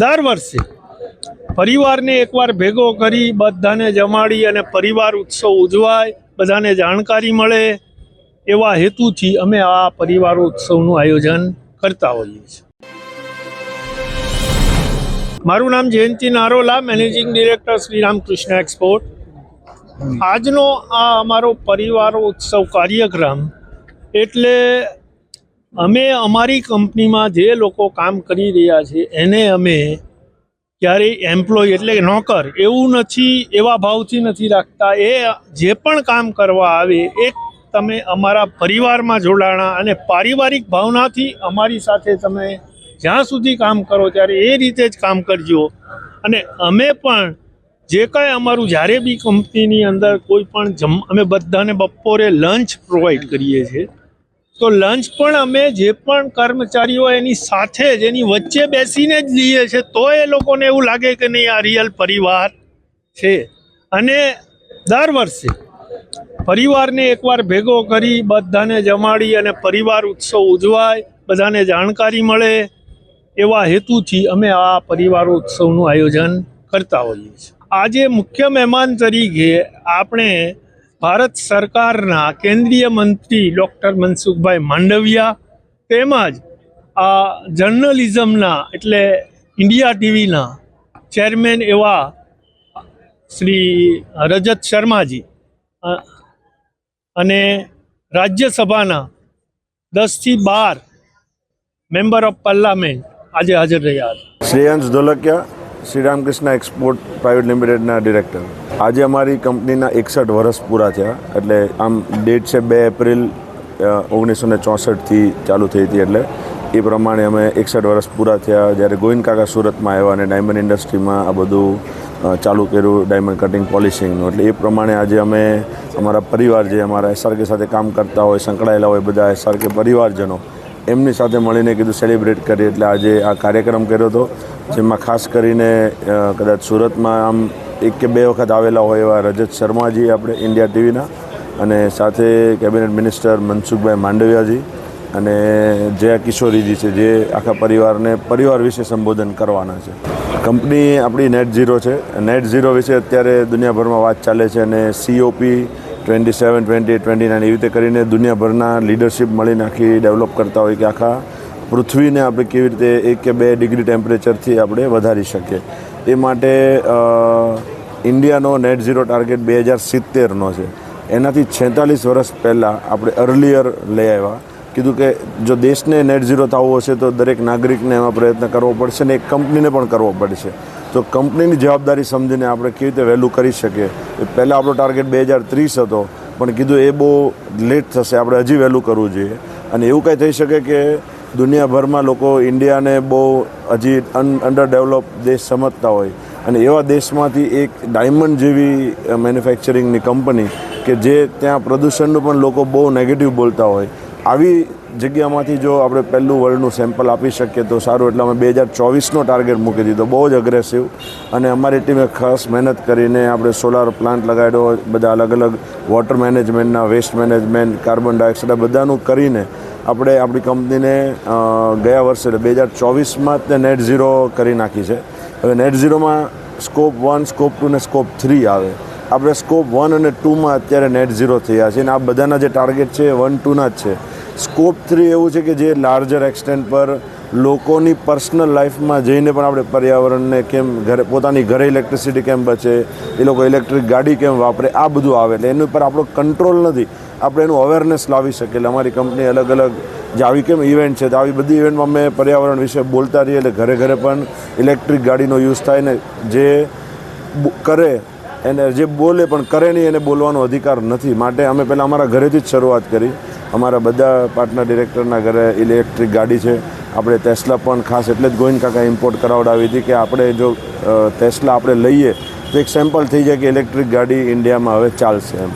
દર વર્ષે પરિવારને એકવાર ભેગો કરી બધાને જમાડી અને પરિવાર ઉત્સવ ઉજવાય, બધાને જાણકારી મળે, એવા હેતુથી અમે આ પરિવાર ઉત્સવનું આયોજન કરતા હોઈએ છીએ. મારું નામ Jayanti Narola, managing director Shri Ramkrishna export. આજનો આ અમારો પરિવાર ઉત્સવ કાર્યક્રમ એટલે અમે અમારી કંપનીમાં જે લોકો કામ કરી રહ્યા છે, એને અમે ક્યારેય એમ્પ્લોય એટલે કે નોકર એવું નથી, એવા ભાવથી નથી રાખતા. એ જે પણ કામ કરવા આવે એક તમે અમારા પરિવારમાં જોડાણા અને પારિવારિક ભાવનાથી અમારી સાથે તમે જ્યાં સુધી કામ કરો ત્યારે એ રીતે જ કામ કરજો. અને અમે પણ જે કાંઈ અમારું જ્યારે બી કંપનીની અંદર કોઈ પણ જમ, અમે બધાને બપોરે લંચ પ્રોવાઈડ કરીએ છીએ. તો લંચ પણ અમે જે પણ કર્મચારીઓ એની સાથે જ, એની વચ્ચે બેસીને જ લઈએ છીએ તો એ લોકોને એવું લાગે કે નહીં, આ રિયલ પરિવાર છે. અને દર વર્ષે પરિવારને એકવાર ભેગો કરી, બધાને જમાડી અને પરિવાર ઉત્સવ ઉજવાય, બધાને જાણકારી મળે, એવા હેતુથી અમે આ પરિવાર ઉત્સવનું આયોજન કરતા હોઈએ છીએ. આજે મુખ્ય મહેમાન તરીકે આપણે ભારત સરકારના કેન્દ્રીય મંત્રી ડૉક્ટર મનસુખભાઈ માંડવિયા તેમજ આ જર્નલિઝમના એટલે ઇન્ડિયા ટીવીના ચેરમેન એવા શ્રી રજત શર્માજી અને રાજ્યસભાના દસથી બાર મેમ્બર ઓફ પાર્લામેન્ટ આજે હાજર રહ્યા હતા. શ્રેયાંશ ધોલકિયા, શ્રી રામકૃષ્ણ એક્સપોર્ટ પ્રાઇવેટ લિમિટેડના ડિરેક્ટર. આજે અમારી કંપનીના એકસઠ વર્ષ પૂરા થયા, એટલે આમ ડેટ છે બે એપ્રિલ ઓગણીસો ને ચોસઠથી ચાલુ થઈ હતી એટલે એ પ્રમાણે અમે એકસઠ વર્ષ પૂરા થયા. જ્યારે ગોવિંદ સુરતમાં આવ્યા અને ડાયમંડ ઇન્ડસ્ટ્રીમાં આ બધું ચાલુ કર્યું ડાયમંડ કટિંગ પોલિશિંગનું. એટલે એ પ્રમાણે આજે અમે અમારા પરિવાર જે અમારા એસઆરકે સાથે કામ કરતા હોય, સંકળાયેલા હોય બધા એસઆરકે પરિવારજનો, એમની સાથે મળીને કીધું સેલિબ્રેટ કરીએ. એટલે આજે આ કાર્યક્રમ કર્યો હતો, જેમાં ખાસ કરીને કદાચ સુરતમાં આમ એક કે બે વખત આવેલા હોય એવા રજત શર્માજી આપણે ઇન્ડિયા ટીવીના અને સાથે કેબિનેટ મિનિસ્ટર મનસુખભાઈ માંડવિયાજી અને જયા કિશોરીજી છે, જે આખા પરિવારને પરિવાર વિશે સંબોધન કરવાના છે. કંપની આપણી નેટ ઝીરો છે. નેટ ઝીરો વિશે અત્યારે દુનિયાભરમાં વાત ચાલે છે અને COP twenty seven twenty twenty nine એવી રીતે કરીને દુનિયાભરના લીડરશિપ મળીને આખી ડેવલપ કરતા હોય કે આખા પૃથ્વીને આપણે કેવી રીતે એક કે બે ડિગ્રી ટેમ્પરેચરથી આપણે વધારી શકીએ. એ માટે ઇન્ડિયાનો નેટ ઝીરો ટાર્ગેટ બે હજાર સિત્તેરનો છે. એનાથી છેતાલીસ વર્ષ પહેલાં આપણે અર્લિયર લઈ આવ્યા. કીધું કે જો દેશને નેટ ઝીરો થવું હશે તો દરેક નાગરિકને એમાં પ્રયત્ન કરવો પડશે ને એક કંપનીને પણ કરવો પડશે. તો કંપનીની જવાબદારી સમજીને આપણે કેવી રીતે વહેલું કરી શકીએ? એ પહેલાં આપણો ટાર્ગેટ બે હજાર ત્રીસ હતો, પણ કીધું એ બહુ લેટ થશે, આપણે હજી વહેલું કરવું જોઈએ. અને એવું કંઈ થઈ શકે કે દુનિયાભરમાં લોકો ઇન્ડિયાને બહુ હજી અંડર ડેવલપ દેશ સમજતા હોય. અને એવા દેશમાંથી એક ડાયમંડ જેવી મેન્યુફેક્ચરિંગની કંપની કે જે ત્યાં પ્રદૂષણનું પણ લોકો બહુ નેગેટિવ બોલતા હોય. આવી જગ્યામાંથી જો આપણે પહેલું વર્લ્ડનું સેમ્પલ આપી શકીએ તો સારું. એટલે અમે બે હજાર ચોવીસનો ટાર્ગેટ મૂકી દીધો. બહુ જ અગ્રેસિવ અને અમારી ટીમે ખાસ મહેનત કરીને આપણે સોલાર પ્લાન્ટ લગાડ્યો. બધા અલગ અલગ વોટર મેનેજમેન્ટના વેસ્ટ મેનેજમેન્ટ કાર્બન ડાયોક્સાઇડ બધાનું કરીને આપણે આપણી કંપનીને ગયા વર્ષે એટલે બે હજાર ચોવીસમાં જ તે નેટ ઝીરો કરી નાખી છે. હવે નેટ ઝીરોમાં સ્કોપ વન સ્કોપ ટુ ને સ્કોપ થ્રી આવે. આપણે સ્કોપ વન અને ટુમાં અત્યારે નેટ ઝીરો થયા છે. અને આ બધાના જે ટાર્ગેટ છે એ વન ટુના જ છે. સ્કોપ થ્રી એવું છે કે જે લાર્જર એક્સટેન્ટ પર લોકોની પર્સનલ લાઈફમાં જઈને પણ આપણે પર્યાવરણને કેમ ઘરે, પોતાની ઘરે ઇલેક્ટ્રિસિટી કેમ બચે, એ લોકો ઇલેક્ટ્રિક ગાડી કેમ વાપરે, આ બધું આવે. એટલે એની ઉપર આપણો કંટ્રોલ નથી. આપણે એનું અવેરનેસ લાવી શકીએ. એટલે અમારી કંપની અલગ અલગ જે આવી કેમ ઇવેન્ટ છે, તો આવી બધી ઇવેન્ટમાં અમે પર્યાવરણ વિશે બોલતા રહીએ. એટલે ઘરે ઘરે પણ ઇલેક્ટ્રિક ગાડીનો યુઝ થાય ને જે કરે એને જે બોલે પણ કરે નહીં, એને બોલવાનો અધિકાર નથી. માટે અમે પહેલાં અમારા ઘરેથી જ શરૂઆત કરી. અમારા બધા પાર્ટનર ડિરેક્ટરના ઘરે ઇલેક્ટ્રિક ગાડી છે. આપણે ટેસ્લા પણ ખાસ એટલે જ ગોવિંદ કાકા ઇમ્પોર્ટ કરાવડાવી હતી કે આપણે જો ટેસ્લા આપણે લઈએ, તો એક સેમ્પલ થઈ જાય કે ઇલેક્ટ્રિક ગાડી ઇન્ડિયામાં હવે ચાલશે એમ.